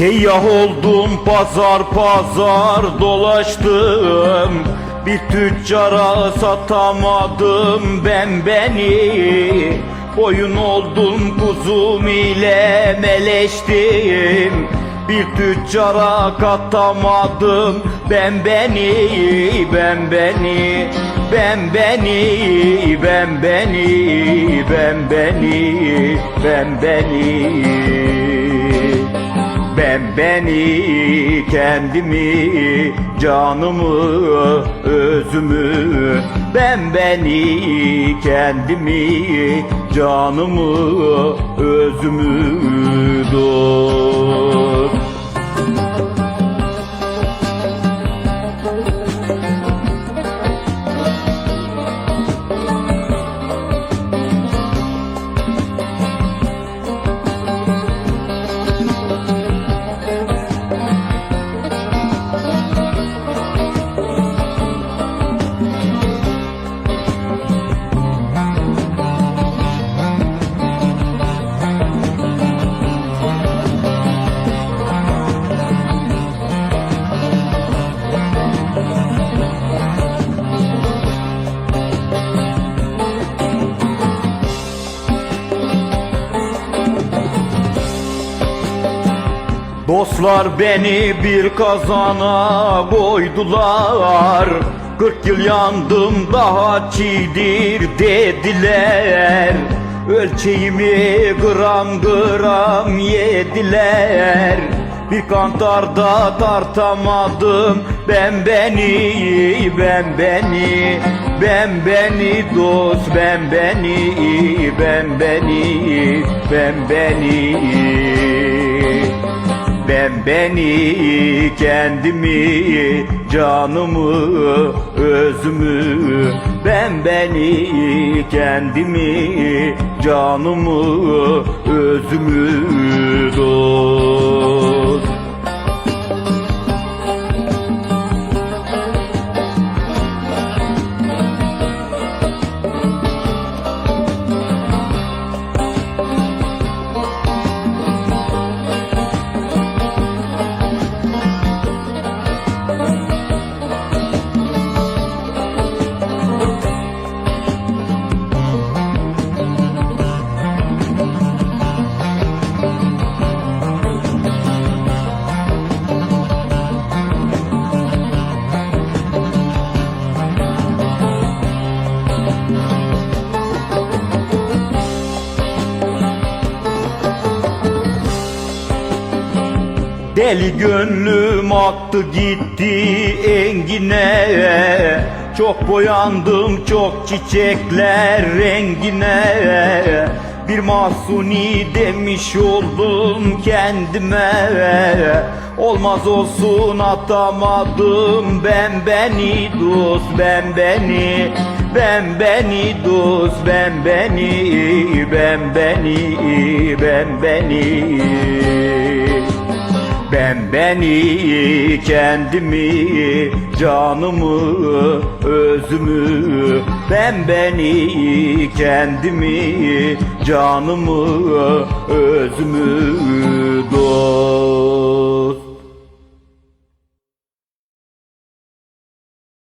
Seyyah oldum pazar pazar dolaştım. Bir tüccara satamadım ben beni. Boyun oldum kuzum ile meleştim. Bir tüccara katamadım ben beni ben beni ben beni ben beni ben beni ben beni ben beni kendimi canımı özümü. Ben beni kendimi canımı özümü dost Dostlar beni bir kazana koydular Kırk yıl yandım daha çiğdir dediler. Ölçeğimi gram gram yediler. Bir kantarda tartamadım. Ben beni ben beni ben beni dost ben beni ben beni ben beni ben beni, kendimi, canımı, özümü. Ben beni, kendimi, canımı, özümü dost Deli gönlüm aktı gitti engine. Çok boyandım çok çiçekler rengine. Bir mahsuni demiş oldum kendime. Olmaz olsun atamadım ben beni. Dost ben beni ben beni. Dost ben beni ben beni ben beni ben beni, kendimi, canımı, özümü. Ben beni, kendimi, canımı, özümü. Dost